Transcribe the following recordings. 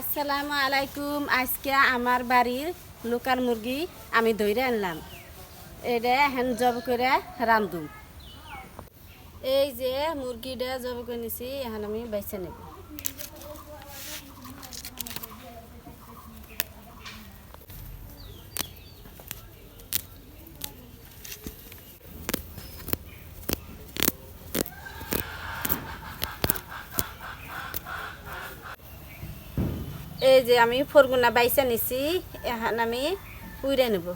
আসসালামু আলাইকুম। আজকে আমার বাড়ির লোকাল মুরগি আমি ধরে আনলাম। এটা হ্যান জব করে রান্ধুম এই যে মুরগিটা জব করে নিছি, এখন আমি বেছে নেব। যে আমি ফরগুনা বাইসা নিছি, এখন আমি উইরে নেব।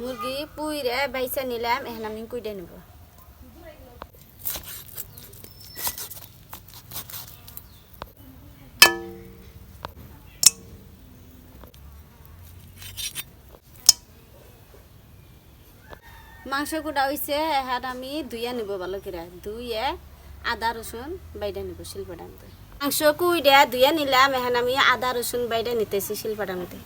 মুরগি পুইরে বাইসা নিলাম, এখন আমি কুইডে নেব। মাংস কুটা হয়েছে এখন আমি ধুইয়া নিব ভালো করে ধুইয়ে আদা রসুন বাইডা নিব শিলপাটামতে। মাংস কুইডে ধুইয়া নিলাম এখন আমি আদা রসুন বাইডা নিতেছি শিলপাটামতে।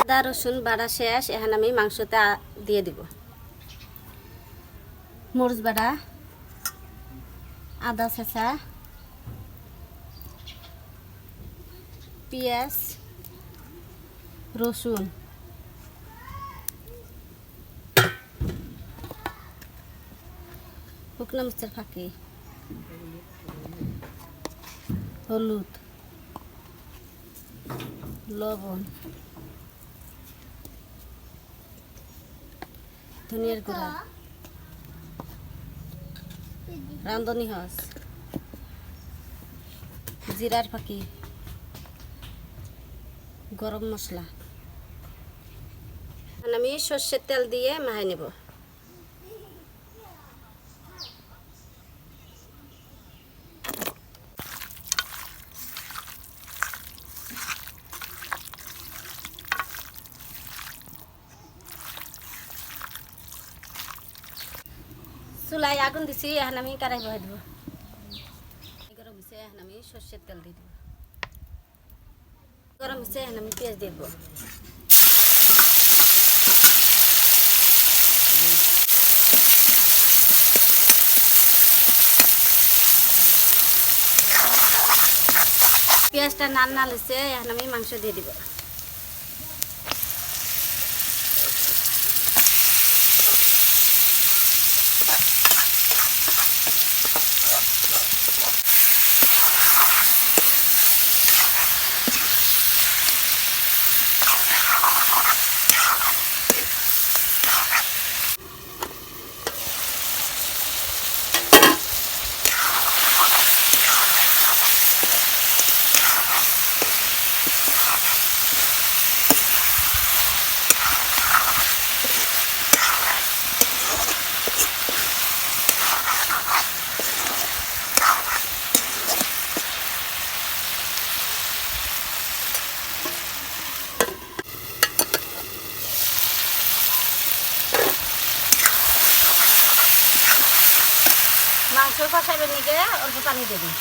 আদা রসুন বাড়া শেষ এখন আমি মাংসতে দিয়ে দিব। মরিচ বাড়া আদা ছেঁচা পেঁয়াজ রসুন। শুকনো মরিচের ফাঁকি। হলুদ। লবণ। ধনিয়ার গুঁড়া। রাঁধুনি হস জিরার ফাঁকি। গরম মশলা। আমি সর্ষের তেল দিয়ে মাহাই নেব। চুলাই আগুন দিছি, এখন আমি কারাই বহাই দেবো। গরম হয়েছে এখন আমি সর্ষের তেল দিয়ে দেবো। গরম হচ্ছে এখন আমি পেঁয়াজ দেবো পেঁয়াজটা নান নাল হচ্ছে এখন আমি মাংস দিয়ে দিব মাংস কষাইবেন নিকে অল্প পানি দেবেন।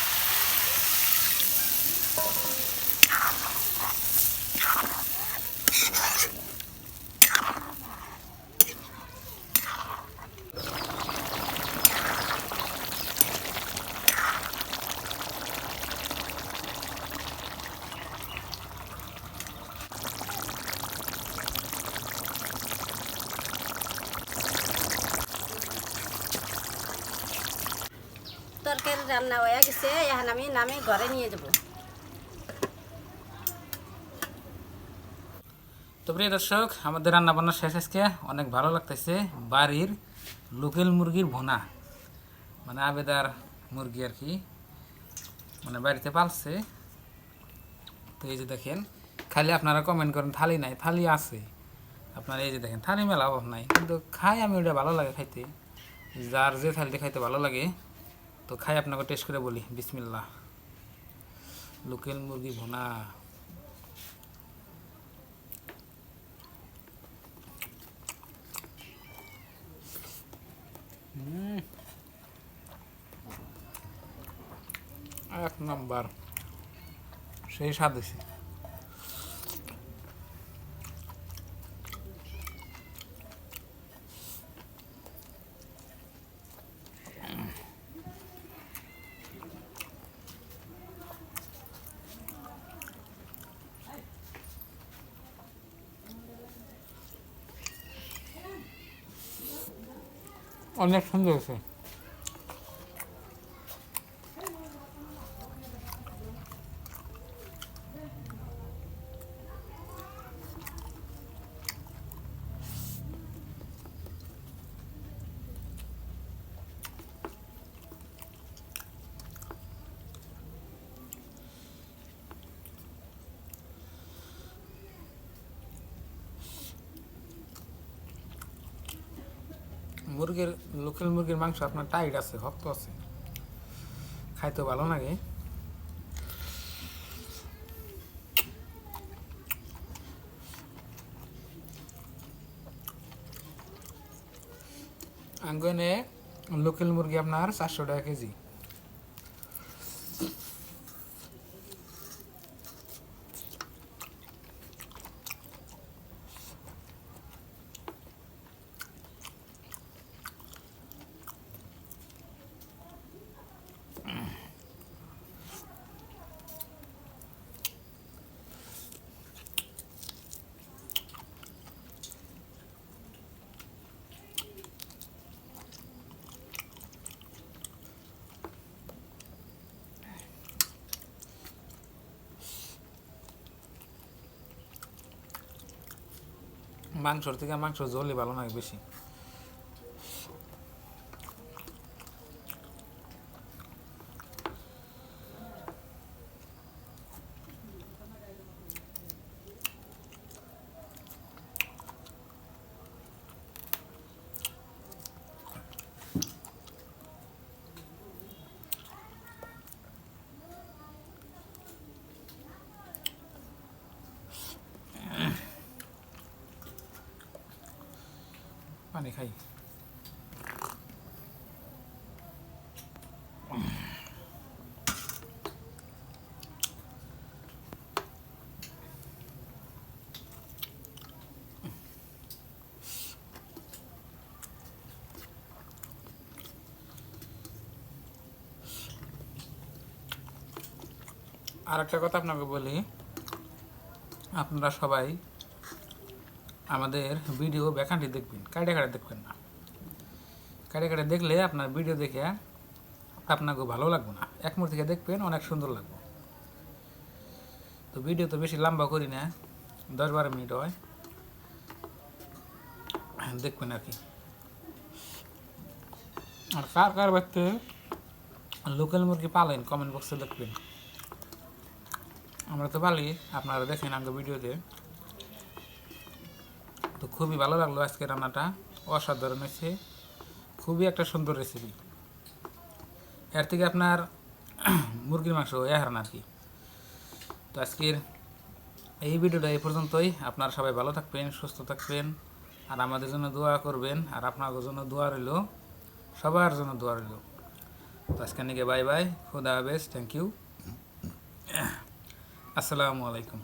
রান্না হয়ে গেছে, এখন আমি নামে ঘরে নিয়ে যাব। তো প্রিয় দর্শক, আমাদের রান্না বান্না শেষ আজকে। অনেক ভালো লাগতেছে। বাড়ির লোকেল মুরগির ভোনা মানে আবেদার মুরগি আর কি মানে বাড়িতে পালছে। তো এই যে দেখেন, খালি আপনারা কমেন্ট করেন, থালি নাই, থালি আছে। আপনারা এই যে দেখেন, থালি মেলা অভাব নাই, কিন্তু খাই আমি, ওটা ভালো লাগে খাইতে। যার যে থালিতে খাইতে ভালো লাগে তো খাই আপনাকে টেস্ট করে বলি বিসমিল্লা লোকেল মুরগি ভোনা। এক নাম্বার। সেই স্বাদ অনেক সুন্দর হয়েছে। মুরগির, লোকাল মুরগির মাংস আপনার টাইট আছে, শক্ত আছে। খাইতে ভালো লাগে। আঙ্গনে লোকাল মুরগি আপনার চারশো টাকা কেজি। মাংসর থেকে মাংস ঝোলই ভালো লাগে বেশি। পানি খাই। আর একটা কথা আপনাকে বলি আপনারা সবাই আমাদের ভিডিও ব্যাখানটি দেখবেন কাটে কাটে দেখবেন না। কাটে কাটে দেখলে আপনার ভিডিও দেখে আপনাকে ভালো লাগবে না। এক মুহূর্ত থেকে দেখবেন অনেক সুন্দর লাগবে। তো ভিডিও তো বেশি লম্বা করি না, দশ বারো মিনিট হয়। দেখবেন আর কি। আর কার কার বাড়িতে লোকাল মুরগি পালেন কমেন্ট বক্সে দেখবেন। আমরা তো পালি, আপনারা দেখেন আগে ভিডিওতে তো খুবই ভালো লাগল আজকে রান্নাটা। অসাধারণ হয়েছে। খুবই একটা সুন্দর রেসিপি এর থেকে আপনার মুরগির মাংস এ হারান আর কি। তো আজকের এই ভিডিওটা এই পর্যন্তই। আপনারা সবাই ভালো থাকবেন, সুস্থ থাকবেন, আর আমাদের জন্য দোয়া করবেন, আর আপনাদের জন্য দোয়া রইল, সবার জন্য দোয়া রইল। তো আজকে নিকে বাই বাই, খুদা হাফেজ থ্যাংক ইউ আসসালামু আলাইকুম।